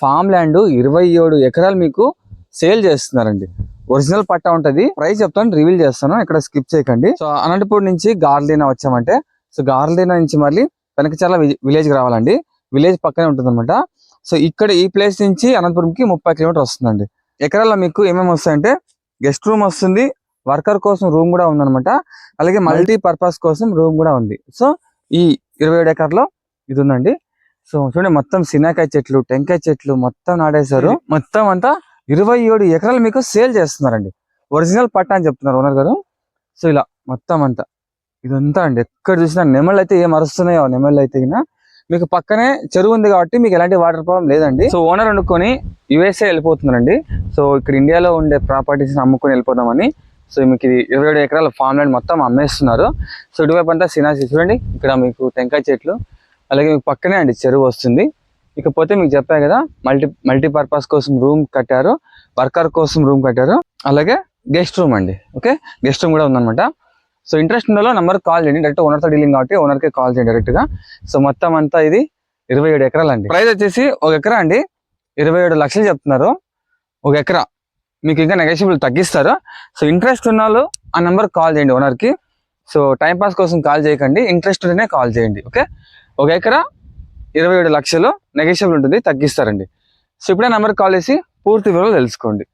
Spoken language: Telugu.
ఫామ్ ల్యాండ్ ఇరవై ఏడు ఎకరాలు మీకు సేల్ చేస్తున్నారండి. ఒరిజినల్ పట్టా ఉంటది. ప్రైస్ చెప్తాను రివీల్ చేస్తాను. ఇక్కడ స్కిప్ చేయకండి. సో అనంతపూర్ నుంచి గార్లీనా వచ్చామంటే సో గార్లీనా నుంచి మళ్ళీ వెనకచాల విలేజ్కి రావాలండి. విలేజ్ పక్కనే ఉంటుంది సో ఇక్కడ ఈ ప్లేస్ నుంచి అనంతపురంకి ముప్పై కిలోమీటర్ వస్తుందండి. ఎకరాల్లో మీకు ఏమేమి వస్తాయంటే గెస్ట్ రూమ్ వస్తుంది వర్కర్ కోసం రూమ్ కూడా ఉందనమాట అలాగే మల్టీ పర్పస్ కోసం రూమ్ కూడా ఉంది. సో ఈ ఇరవై ఏడు ఎకర్లో ఇది ఉందండి. సో చూడండి మొత్తం సినాకాయ చెట్లు టెంకాయ చెట్లు మొత్తం నాడేశారు మొత్తం అంతా ఇరవై ఏడు ఎకరాలు మీకు సేల్ చేస్తున్నారండి. ఒరిజినల్ పట్టా అని చెప్తున్నారు ఓనర్ గారు. సో ఇలా మొత్తం అంతా. ఇదంతా అండి ఎక్కడ చూసినా నెమళ్ళు అయితే ఏం అరుస్తున్నాయో నెమళ్ళు అయితే మీకు పక్కనే చెరువు ఉంది కాబట్టి మీకు ఎలాంటి వాటర్ ప్రాబ్లం లేదండి. సో ఓనర్ వండుకొని యుఎస్ఏ వెళ్ళిపోతున్నారండి. సో ఇక్కడ ఇండియాలో ఉండే ప్రాపర్టీస్ అమ్ముకొని వెళ్ళిపోదామని. సో మీకు ఇది ఇరవై ఏడు ఎకరాల ఫామ్ ల్యాండ్ మొత్తం అమ్మేస్తున్నారు. సో ఇటువైపు అంతా సినాసి చూడండి ఇక్కడ మీకు టెంకాయ చెట్లు అలాగే మీకు పక్కనే అండి చెరువు వస్తుంది. ఇకపోతే మీకు చెప్పా కదా మల్టీ మల్టీ పర్పస్ కోసం రూమ్ కట్టారు వర్కర్ కోసం రూమ్ కట్టారు అలాగే గెస్ట్ రూమ్ అండి ఓకే? గెస్ట్ రూమ్ కూడా ఉందన్నమాట. సో ఇంట్రెస్ట్ ఉన్న నంబర్ కాల్ చేయండి డైరెక్ట్ ఓనర్తో డీలింగ్ కాబట్టి ఓనర్కే కాల్ చేయండి డైరెక్ట్గా. సో మొత్తం అంతా ఇది ఇరవై ఏడు ఎకరాలండి ప్రైస్ వచ్చేసి ఒక ఎకరా అండి ఇరవై ఏడు లక్షలు చెప్తున్నారు. ఒక ఎకరా. మీకు ఇంకా నెగోషియబుల్ తగ్గిస్తారు. సో ఇంట్రెస్ట్ ఉన్న ఆ నెంబర్ కాల్ చేయండి ఓనర్కి. సో టైంపాస్ కోసం కాల్ చేయకండి ఇంట్రెస్ట్ ఉంటేనే కాల్ చేయండి ఓకే? ఒక ఎకరా ఇరవై ఏడు లక్షలు నెగోషియబుల్ ఉంటుంది తగ్గిస్తారండి. సో ఇప్పుడే నెంబర్ కాల్ చేసి పూర్తి వివరాలు తెలుసుకోండి.